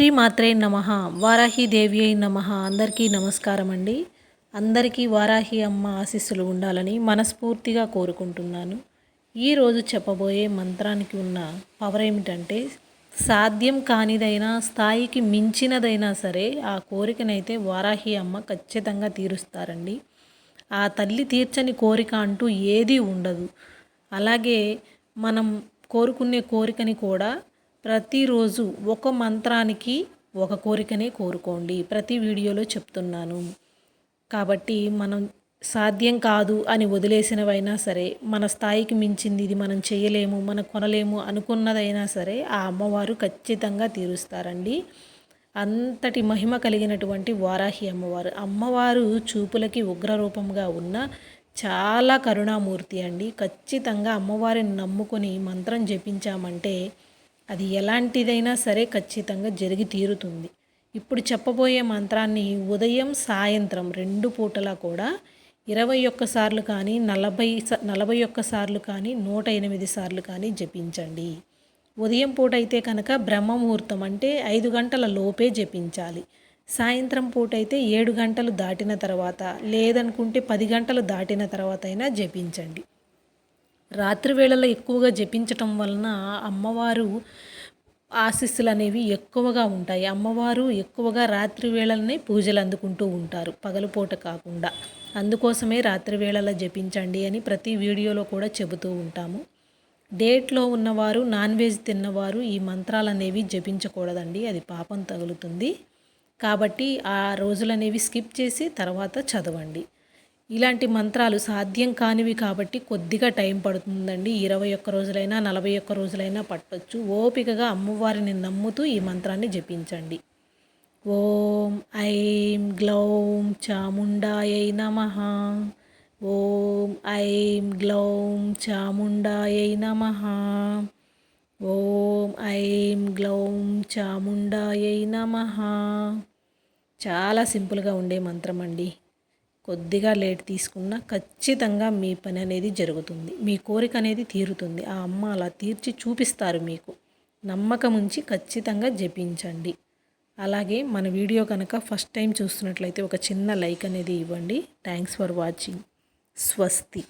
శ్రీ మాత్రే నమ వారాహి దేవి అయి నమ. అందరికీ నమస్కారం అండి అందరికీ వారాహి అమ్మ ఆశీస్సులు ఉండాలని మనస్ఫూర్తిగా కోరుకుంటున్నాను. ఈరోజు చెప్పబోయే మంత్రానికి ఉన్న పవర్ ఏమిటంటే సాధ్యం కానిదైనా స్థాయికి మించినదైనా సరే ఆ కోరికనైతే వారాహి అమ్మ ఖచ్చితంగా తీరుస్తారండి. ఆ తల్లి తీర్చని కోరిక అంటూ ఏదీ ఉండదు. అలాగే మనం కోరుకునే కోరికని కూడా ప్రతిరోజు ఒక మంత్రానికి ఒక కోరికనే కోరుకోండి. ప్రతి వీడియోలో చెప్తున్నాను. కాబట్టి మనం సాధ్యం కాదు అని వదిలేసినవైనా సరే మన స్థాయికి మించింది ఇది మనం చేయలేము మనం కొనలేము అనుకున్నదైనా సరే ఆ అమ్మవారు ఖచ్చితంగా తీరుస్తారండి. అంతటి మహిమ కలిగినటువంటి వారాహి అమ్మవారు. అమ్మవారు చూపులకి ఉగ్రరూపంగా ఉన్న చాలా కరుణామూర్తి అండి. ఖచ్చితంగా అమ్మవారిని నమ్ముకొని మంత్రం జపించామంటే అది ఎలాంటిదైనా సరే ఖచ్చితంగా జరిగి తీరుతుంది. ఇప్పుడు చెప్పబోయే మంత్రాన్ని ఉదయం సాయంత్రం రెండు పూటలా కూడా ఇరవై ఒక్కసార్లు కానీ నలభై నలభై ఒక్కసార్లు కానీ నూట ఎనిమిది సార్లు కానీ జపించండి. ఉదయం పూట అయితే కనుక బ్రహ్మముహూర్తం అంటే ఐదు గంటల లోపే జపించాలి. సాయంత్రం పూట అయితే ఏడు గంటలు దాటిన తర్వాత లేదనుకుంటే పది గంటలు దాటిన తర్వాత అయినా జపించండి. రాత్రి వేళలో ఎక్కువగా జపించటం వలన అమ్మవారు ఆశీస్సులు అనేవి ఎక్కువగా ఉంటాయి. అమ్మవారు ఎక్కువగా రాత్రి వేళలనే పూజలు అందుకుంటూ ఉంటారు. పగలుపూట కాకుండా. అందుకోసమే రాత్రి వేళలో జపించండి అని ప్రతి వీడియోలో కూడా చెబుతూ ఉంటాము. డేట్లో ఉన్నవారు నాన్ వెజ్ తిన్నవారు ఈ మంత్రాలు అనేవి జపించకూడదండి. అది పాపం తగులుతుంది. కాబట్టి ఆ రోజులనేవి స్కిప్ చేసి తర్వాత చదవండి. ఇలాంటి మంత్రాలు సాధ్యం కానివి కాబట్టి కొద్దిగా టైం పడుతుందండి. ఇరవై ఒక్క రోజులైనా నలభై ఒక్క రోజులైనా పట్టొచ్చు. ఓపికగా అమ్మవారిని నమ్ముతూ ఈ మంత్రాన్ని జపించండి. ఓం ఐం గ్లౌం చాముండాయై నమ. ఓం ఐం గ్లౌం చాముండాయై నమ. ఓం ఐం గ్లౌం చాముండాయై నమ. చాలా సింపుల్గా ఉండే మంత్రం అండి. కొద్దిగా లేట్ తీసుకున్నా ఖచ్చితంగా మీ పని అనేది జరుగుతుంది. మీ కోరిక అనేది తీరుతుంది. ఆ అమ్మ అలా తీర్చి చూపిస్తారు మీకు. నమ్మకం ఉంచి ఖచ్చితంగా జపించండి. అలాగే మన వీడియో కనుక ఫస్ట్ టైం చూస్తున్నట్లయితే ఒక చిన్న లైక్ అనేది ఇవ్వండి. థ్యాంక్స్ ఫర్ వాచింగ్ స్వస్తి.